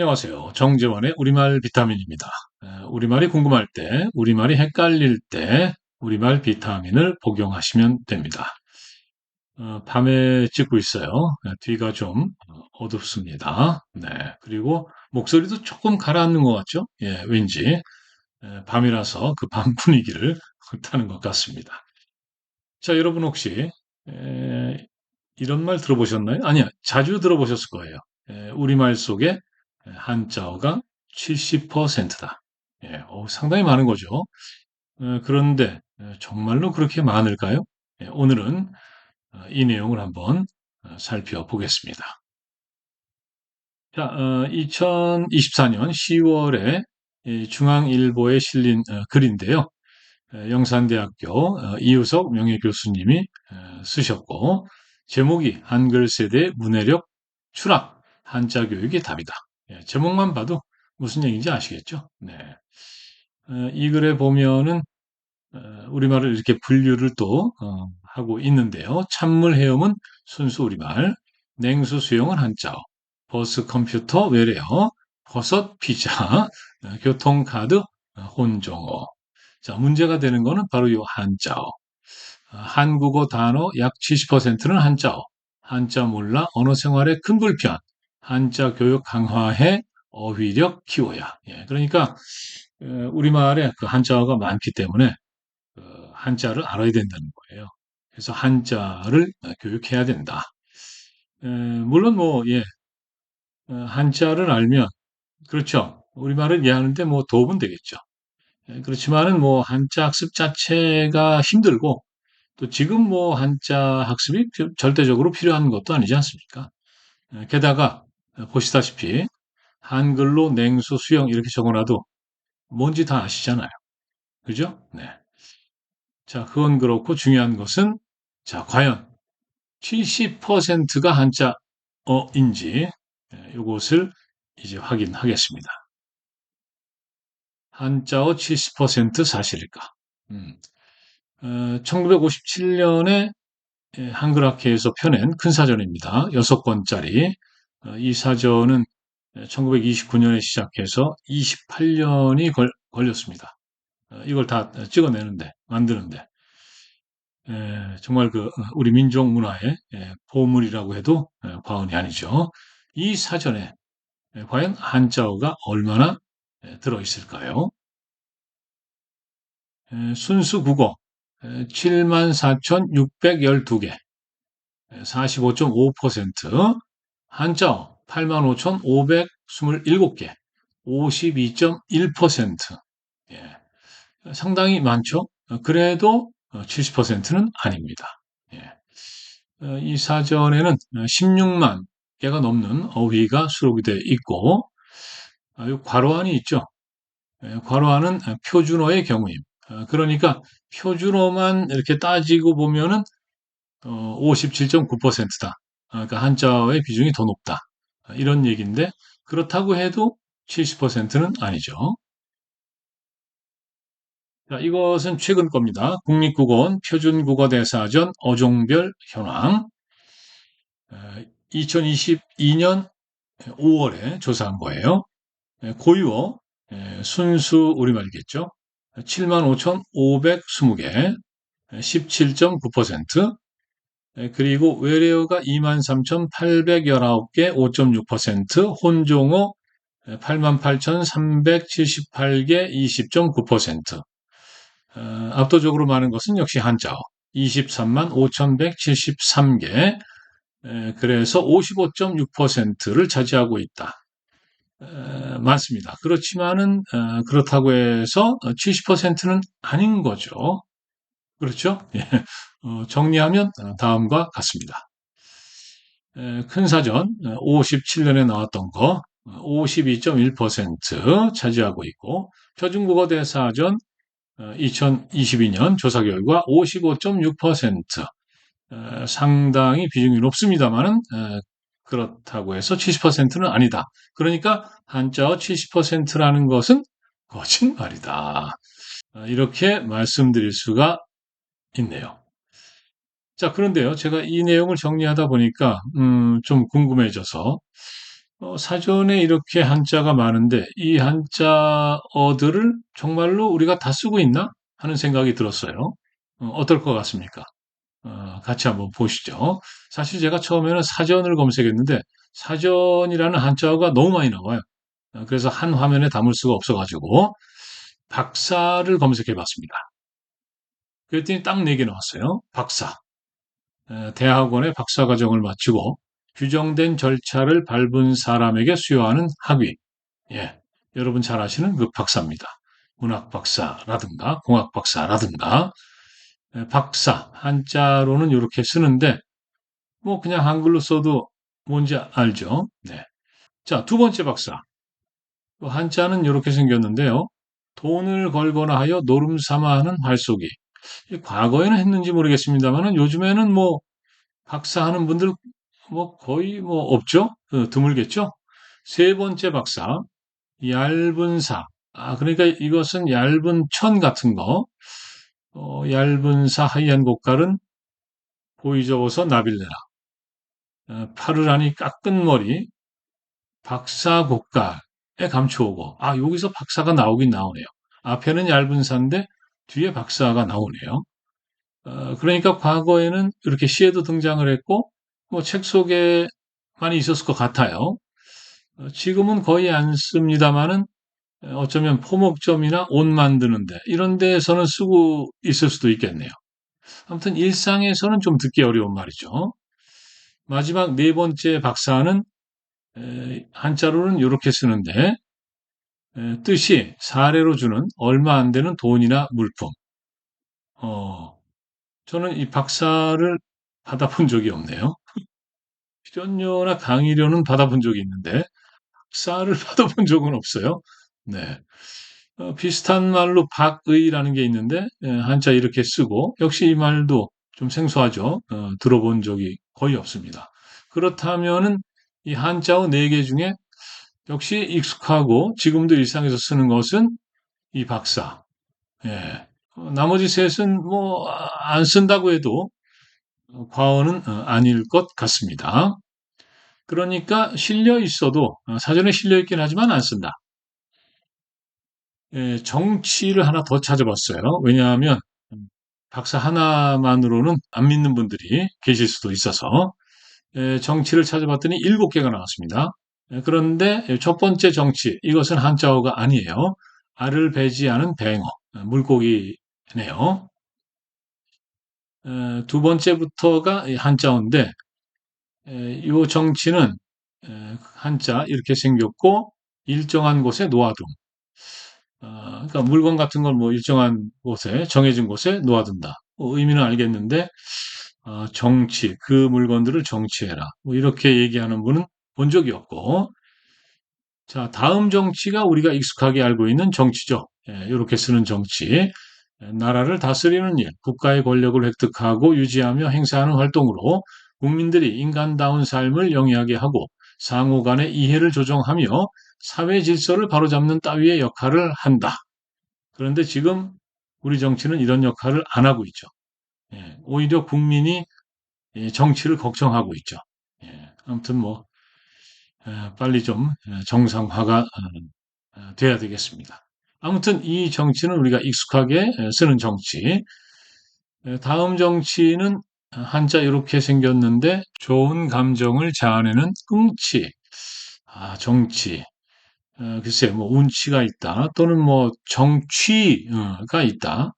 안녕하세요. 정재환의 우리말 비타민입니다. 에, 우리말이 궁금할 때, 우리말이 헷갈릴 때, 우리말 비타민을 복용하시면 됩니다. 어, 밤에 찍고 있어요. 에, 뒤가 좀 어, 어둡습니다. 네. 그리고 목소리도 조금 가라앉는 것 같죠? 예, 왠지. 에, 밤이라서 그 밤 분위기를 타는 것 같습니다. 자, 여러분 혹시 에, 이런 말 들어보셨나요? 아니요. 자주 들어보셨을 거예요. 에, 우리말 속에 한자어가 70%다. 예, 어, 상당히 많은 거죠. 어, 그런데 어, 정말로 그렇게 많을까요? 예, 오늘은 어, 이 내용을 한번 어, 살펴보겠습니다. 자, 2024년 10월에 중앙일보에 실린 어, 글인데요. 에, 영산대학교 어, 이우석 명예교수님이 어, 쓰셨고 제목이 한글 세대 문해력 추락 한자 교육의 답이다. 예, 제목만 봐도 무슨 얘기인지 아시겠죠? 네. 어, 이 글에 보면은 어, 우리말을 이렇게 분류를 또 어, 하고 있는데요. 찬물 헤엄은 순수 우리말, 냉수 수영은 한자어, 버스 컴퓨터 외래어, 버섯 피자, 어, 교통 카드 어, 혼종어. 자, 문제가 되는 거는 바로 이 한자어. 어, 한국어 단어 약 70%는 한자어. 한자 몰라 언어 생활에 큰 불편. 한자 교육 강화해 어휘력 키워야. 예, 그러니까 어, 우리말에 그 한자어가 많기 때문에 그 한자를 알아야 된다는 거예요. 그래서 한자를 교육해야 된다. 에, 물론 뭐 예, 어, 한자를 알면 그렇죠. 우리말을 이해하는데 뭐 도움은 되겠죠. 예, 그렇지만은 뭐 한자 학습 자체가 힘들고 또 지금 뭐 한자 학습이 절대적으로 필요한 것도 아니지 않습니까? 예, 게다가 보시다시피 한글로 냉수, 수영 이렇게 적어놔도 뭔지 다 아시잖아요. 그죠? 네. 자, 그건 그렇고 중요한 것은 자, 과연 70%가 한자어인지 이것을 이제 확인하겠습니다. 한자어 70% 사실일까? 음. 어, 1957년에 한글학회에서 펴낸 큰 사전입니다. 6권짜리. 어, 이 사전은 1929년에 시작해서 28년이 걸, 걸렸습니다. 어, 이걸 다 찍어내는데, 만드는데. 에, 정말 그 우리 민족 문화의 에, 보물이라고 해도 에, 과언이 아니죠. 이 사전에 에, 과연 한자어가 얼마나 에, 들어 있을까요? 에, 순수 국어 74,612개, 45.5%, 한자어 85,527개, 52.1%. 예, 상당히 많죠? 그래도 70%는 아닙니다. 예. 어, 이 사전에는 16만 개가 넘는 어휘가 수록이 되어 있고, 어, 괄호안이 있죠. 예, 괄호안은 표준어의 경우임. 어, 그러니까 표준어만 이렇게 따지고 보면은 57.9%다. 그러니까 한자어의 비중이 더 높다. 이런 얘기인데 그렇다고 해도 70%는 아니죠. 자, 이것은 최근 겁니다. 국립국어원 표준국어대사전 어종별 현황 2022년 5월에 조사한 거예요. 고유어 순수 우리말이겠죠. 75,520개 17.9% 그리고 외래어가 23,819개 5.6% 혼종어 88,378개 20.9% 어, 압도적으로 많은 것은 역시 한자어 23만 5,173개 그래서 55.6%를 차지하고 있다. 에, 많습니다. 그렇지만은 어, 그렇다고 해서 70%는 아닌 거죠. 그렇죠? 예. 어, 정리하면 다음과 같습니다. 에, 큰 사전 57년에 나왔던 거 52.1% 차지하고 있고 표준국어 대사전 2022년 어, 조사 결과 55.6% 어, 상당히 비중이 높습니다만은 어, 그렇다고 해서 70%는 아니다. 그러니까 한자어 70%라는 것은 거짓말이다. 이렇게 말씀드릴 수가 있네요. 자, 그런데요. 제가 이 내용을 정리하다 보니까 음, 좀 궁금해져서 어, 사전에 이렇게 한자가 많은데 이 한자어들을 정말로 우리가 다 쓰고 있나 하는 생각이 들었어요. 어, 떨것 같습니까? 어, 같이 한번 보시죠. 사실 제가 처음에는 사전을 검색했는데 사전이라는 한자어가 너무 많이 나와요. 어, 그래서 한 화면에 담을 수가 없어가지고 박사를 검색해 봤습니다. 그랬더니 딱 네 개 나왔어요. 박사. 에, 대학원의 박사 과정을 마치고 규정된 절차를 밟은 사람에게 수여하는 학위. 예. 여러분 잘 아시는 그 박사입니다. 문학 박사라든가 공학 박사라든가 에, 박사 한자로는 이렇게 쓰는데 뭐 그냥 한글로 써도 뭔지 알죠? 네. 자, 두 번째 박사. 그 한자는 이렇게 생겼는데요. 돈을 걸거나 하여 노름 삼아 하는 활쏘기. 과거에는 했는지 모르겠습니다만은 요즘에는 뭐 박사하는 분들 뭐 거의 뭐 없죠? 어, 드물겠죠? 세 번째 박사, 얇은 사. 아, 그러니까 이것은 얇은 천 같은 거. 어, 얇은 사 하얀 곡갈은 보이 접어서 나빌레라. 어, 파르라니 깎은 머리, 박사 곡갈에 감추오고. 아, 여기서 박사가 나오긴 나오네요. 앞에는 얇은 사인데 뒤에 박사가 나오네요. 어, 그러니까 과거에는 이렇게 시에도 등장을 했고, 뭐 책 속에 많이 있었을 것 같아요. 어, 지금은 거의 안 씁니다만은 어쩌면 포목점이나 옷 만드는데 이런 데에서는 쓰고 있을 수도 있겠네요. 아무튼 일상에서는 좀 듣기 어려운 말이죠. 마지막 네 번째 박사는 에, 한자로는 이렇게 쓰는데 에, 뜻이 사례로 주는 얼마 안 되는 돈이나 물품. 어, 저는 이 박사를 받아본 적이 없네요. 출연료나 강의료는 받아본 적이 있는데 박사를 받아본 적은 없어요. 네. 어, 비슷한 말로 박의라는 게 있는데 예, 한자 이렇게 쓰고 역시 이 말도 좀 생소하죠. 어, 들어본 적이 거의 없습니다. 그렇다면은 이 한자어 네 개 중에 역시 익숙하고 지금도 일상에서 쓰는 것은 이 박사. 예. 어, 나머지 셋은 뭐 안 쓴다고 해도 과언은 어, 아닐 것 같습니다. 그러니까 실려 있어도 어, 사전에 실려 있긴 하지만 안 쓴다. 예, 정치를 하나 더 찾아봤어요. 왜냐하면 음, 박사 하나만으로는 안 믿는 분들이 계실 수도 있어서 예, 정치를 찾아봤더니 일곱 개가 나왔습니다. 예, 그런데 첫 번째 정치 이것은 한자어가 아니에요. 알을 배지하는 뱅어 물고기네요. 두 번째부터가 한자어인데 이 정치는 한자 이렇게 생겼고 일정한 곳에 놓아둠. 어, 그러니까 물건 같은 걸 뭐 일정한 곳에 정해진 곳에 놓아둔다. 뭐 의미는 알겠는데 어, 정치 그 물건들을 정치해라. 뭐 이렇게 얘기하는 분은 본 적이 없고 자 다음 정치가 우리가 익숙하게 알고 있는 정치죠. 예, 이렇게 쓰는 정치. 나라를 다스리는 일, 국가의 권력을 획득하고 유지하며 행사하는 활동으로 국민들이 인간다운 삶을 영위하게 하고 상호 간의 이해를 조정하며 사회 질서를 바로잡는 따위의 역할을 한다. 그런데 지금 우리 정치는 이런 역할을 안 하고 있죠. 예, 오히려 국민이 예, 정치를 걱정하고 있죠. 예, 아무튼 뭐 예, 빨리 좀 예, 정상화가 어, 어, 돼야 되겠습니다. 아무튼 이 정치는 우리가 익숙하게 쓰는 정치. 다음 정치는 한자 이렇게 생겼는데 좋은 감정을 자아내는 꿍치. 아, 정치. 어, 글쎄, 뭐, 운치가 있다. 또는 뭐, 정취가 있다.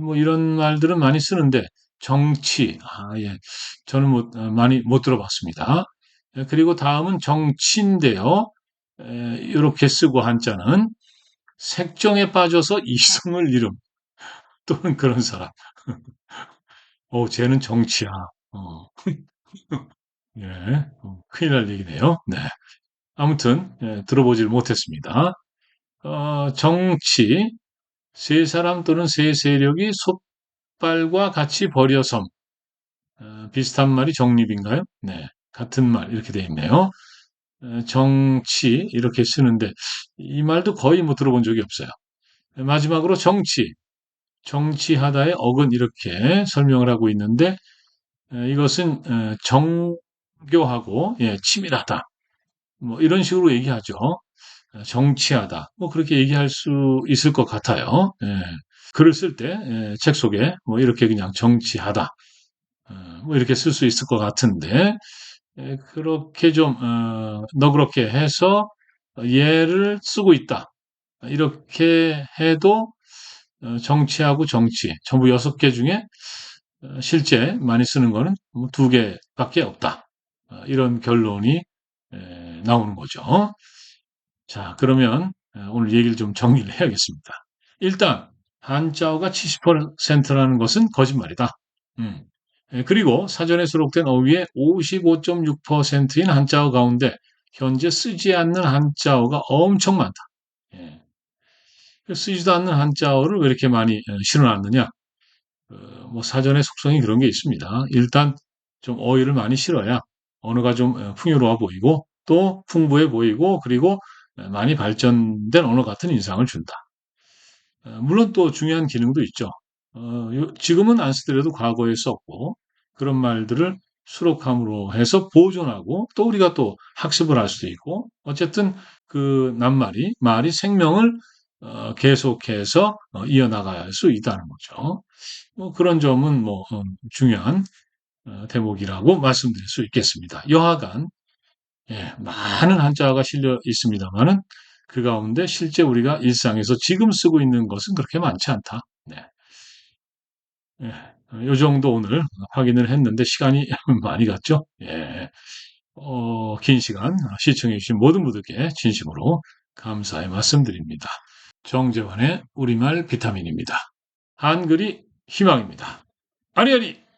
뭐, 이런 말들은 많이 쓰는데, 정치. 아, 예. 저는 뭐, 많이 못 들어봤습니다. 그리고 다음은 정치인데요. 이렇게 쓰고 한자는 색정에 빠져서 이성을 잃음. 또는 그런 사람. 어, 쟤는 정치야. 어. 예, 어, 큰일 날 얘기네요. 네. 아무튼, 예, 들어보질 못했습니다. 어, 정치, 세 사람 또는 세 세력이 솥발과 같이 버려섬. 어, 비슷한 말이 정립인가요? 네. 같은 말, 이렇게 되어 있네요. 어, 정치, 이렇게 쓰는데, 이 말도 거의 뭐 들어본 적이 없어요. 마지막으로 정치. 정치하다의 억은 이렇게 설명을 하고 있는데 이것은 정교하고 예, 치밀하다. 뭐 이런 식으로 얘기하죠. 어, 정치하다. 뭐 그렇게 얘기할 수 있을 것 같아요. 예. 글을 쓸 때 책 속에 뭐 이렇게 그냥 정치하다. 어, 뭐 이렇게 쓸 수 있을 것 같은데 예, 그렇게 좀 어, 너그럽게 해서 얘를 쓰고 있다. 이렇게 해도 어, 정치하고 정치 전부 여섯 개 중에 어, 실제 많이 쓰는 거는 뭐두 개밖에 없다. 어, 이런 결론이 에, 나오는 거죠. 자, 그러면 어, 오늘 얘기를 좀 정리를 해야겠습니다. 일단 한자어가 70%라는 것은 거짓말이다. 음. 에, 그리고 사전에 수록된 어휘의 55.6%인 한자어 가운데 현재 쓰지 않는 한자어가 엄청 많다. 예. 쓰지도 않는 한자어를 왜 이렇게 많이 어, 실어놨느냐? 어, 뭐 사전의 속성이 그런 게 있습니다. 일단 좀 어휘를 많이 실어야 언어가 좀 어, 풍요로워 보이고 또 풍부해 보이고 그리고 어, 많이 발전된 언어 같은 인상을 준다. 어, 물론 또 중요한 기능도 있죠. 지금은 안 쓰더라도 과거에 썼고 그런 말들을 수록함으로 해서 보존하고 또 우리가 또 학습을 할 수도 있고 어쨌든 그 낱말이 말이 생명을 어, 계속해서 어, 이어나갈 수 있다는 거죠. 뭐 그런 점은 뭐 어, 중요한 어, 대목이라고 말씀드릴 수 있겠습니다. 여하간 예, 많은 한자가 실려 있습니다만은 그 가운데 실제 우리가 일상에서 지금 쓰고 있는 것은 그렇게 많지 않다. 네. 예, 요 정도 오늘 확인을 했는데 시간이 많이 갔죠? 예. 어, 긴 시간 시청해주신 모든 분들께 진심으로 감사의 말씀드립니다. 정재환의 우리말 비타민입니다. 한글이 희망입니다. 아리아리!